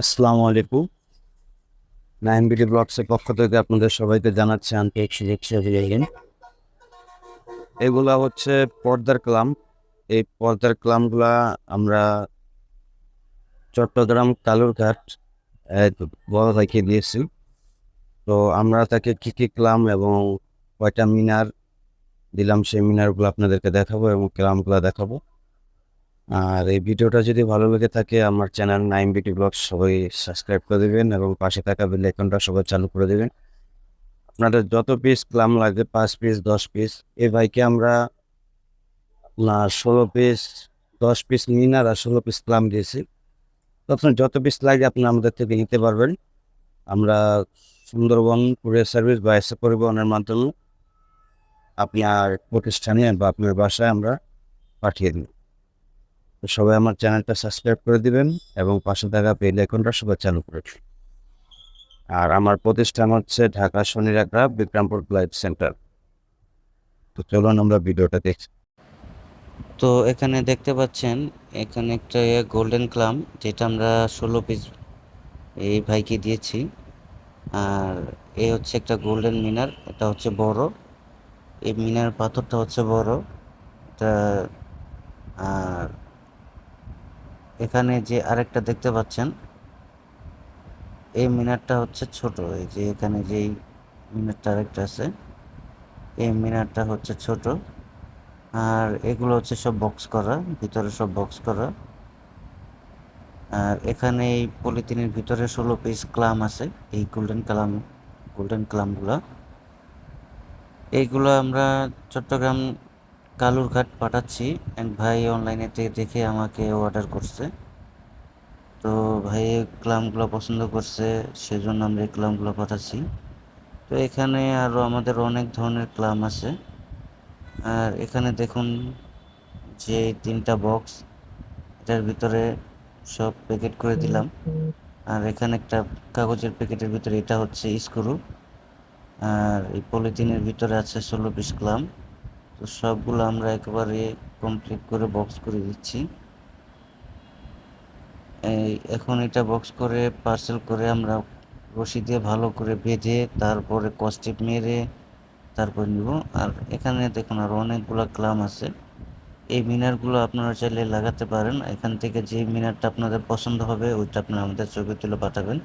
আসসালামু আলাইকুম। Nine BD ব্লগসের পক্ষ থেকে আপনাদের সবাইকে জানাচ্ছি আন্তরিক শুভেচ্ছা এগুলা হচ্ছে পর্দার ক্লাম। এই পর্দার ক্লামগুলা আমরা চট্টগ্রাম কালুরঘাট বড় ভাইকে দিয়েছি। তো আমরা তাকে কী কী ক্লাম এবং কয়টা মিনার দিলাম, সেই মিনারগুলো আপনাদেরকে দেখাবো এবং ক্লামগুলো দেখাবো। আর এই ভিডিওটা যদি ভালো লেগে থাকে, আমার চ্যানেল নাইন বিটি ব্লগ সবাই সাবস্ক্রাইব করে দেবেন এবং পাশে থাকা বেল আইকনটা সবাই চালু করে দেবেন। আপনাদের যত পিস ক্লাম লাগে পাঁচ পিস দশ পিস এই বাইকে আমরা আপনার ষোলো পিস দশ পিস মিনার আর ষোলো পিস ক্লাম দিয়েছি। তো আপনার যত পিস লাগে, আপনি আমাদের থেকে নিতে পারবেন। আমরা সুন্দরবন কুরিয়ার সার্ভিস বা এসে পরিবহনের মাধ্যমে আপনার প্রতিষ্ঠানে বা আপনার বাসায় আমরা পাঠিয়ে দিই। তো সবাই আমার চ্যানেলটা সাবস্ক্রাইব করে দিবেন এবং পাশে থাকা বেল আইকনটা সবাই চালু করে দিন। আর আমার প্রতিষ্ঠান হচ্ছে ঢাকা শনিরাকড়া বিক্রমপুর লাইফ সেন্টার। তো চলুন আমরা ভিডিওটা দেখি। তো এখানে দেখতে পাচ্ছেন, এখানে একটা গোল্ডেন ক্লাম যেটা আমরা ষোলো পিস এই ভাইকে দিয়েছি। আর এ হচ্ছে একটা গোল্ডেন মিনার এটা হচ্ছে বড়। এই মিনার পাথরটা হচ্ছে বড়। এটা আর এখানে যে আরেকটা দেখতে পাচ্ছেন, এই মিনারটা হচ্ছে ছোট। এই যে এখানে যেই মিনারটা আরেকটা আছে, এই মিনারটা হচ্ছে ছোট। আর এগুলো হচ্ছে সব বক্স করা, ভিতরে সব বক্স করা। আর এখানে এই পলিথিনের ভিতরে ষোলো পিস ক্লাম আছে, এই গোল্ডেন ক্লাম গোল্ডেন ক্লামগুলো। এইগুলো আমরা চট্টগ্রাম কালুরঘাট পাঠাচ্ছি। এক ভাই অনলাইনে দেখে আমাকে অর্ডার করছে। তো ভাই ক্লামগুলো পছন্দ করছে, সেজন্য আমরা এই ক্লামগুলো পাঠাচ্ছি। তো এখানে আরও আমাদের অনেক ধরনের ক্লাম আছে। আর এখানে দেখুন যে তিনটা বক্স এটার ভিতরে সব প্যাকেট করে দিলাম। আর এখানে একটা কাগজের প্যাকেটের ভিতরে এটা হচ্ছে স্ক্রু আর এই পলিথিনের ভিতরে আছে ষোলো পিস ক্লাম তো সবগুলো আমরা একেবারে কমপ্লিট করে বক্স করে দিচ্ছি। এখন এটা বক্স করে পার্সেল করে আমরা রশি দিয়ে ভালো করে বেঁধে তারপরে কস্টিপ মেরে তারপর নিব। আর এখানে দেখুন আর অনেকগুলো ক্লাম আছে। এই মিনারগুলো আপনারা চাইলে লাগাতে পারেন। এখান থেকে যে মিনারটা আপনাদের পছন্দ হবে, ওইটা আপনারা আমাদের ছবি তুলে পাঠাবেন।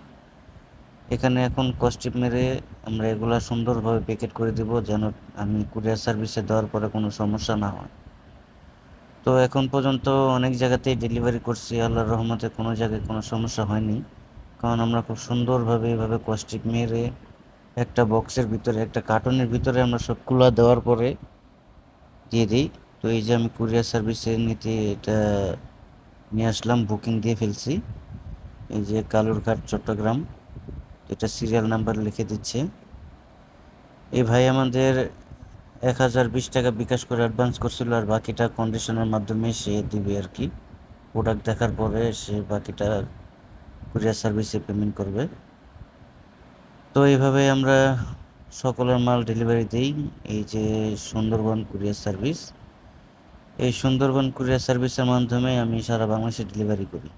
এখানে এখন কস্টিপ মেরে আমরা এগুলা সুন্দরভাবে প্যাকেট করে দিব যেন আমি কুরিয়ার সার্ভিসে দেওয়ার পরে কোনো সমস্যা না হয়। তো এখন পর্যন্ত অনেক জায়গাতেই ডেলিভারি করছি, আল্লাহর রহমতে কোনো জায়গায় কোনো সমস্যা হয়নি। কারণ আমরা খুব সুন্দরভাবে এইভাবে কস্টিপ মেরে একটা বক্সের ভিতরে, একটা কার্টনের ভিতরে আমরা সবগুলো দেওয়ার পরে দিয়ে দিই। তো এই যে আমি কুরিয়ার সার্ভিসে নিতে এটা নিয়ে আসলাম বুকিং দিয়ে ফেলছি। এই যে কালুরঘাট, চট্টগ্রাম। এটা সিরিয়াল নাম্বার লিখে দিচ্ছে। এই ভাই আমাদের এক হাজার বিশ টাকা বিকাশ করে অ্যাডভান্স করছিল আর বাকিটা কন্ডিশনের মাধ্যমে সে দিবে আর কি। প্রোডাক্ট দেখার পরে সে বাকিটা কুরিয়ার সার্ভিসে পেমেন্ট করবে। তো এইভাবে আমরা সকলের মাল ডেলিভারি দিই। এই যে সুন্দরবন কুরিয়ার সার্ভিস এই সুন্দরবন কুরিয়ার সার্ভিসের মাধ্যমে আমি সারা বাংলাদেশে ডেলিভারি করি।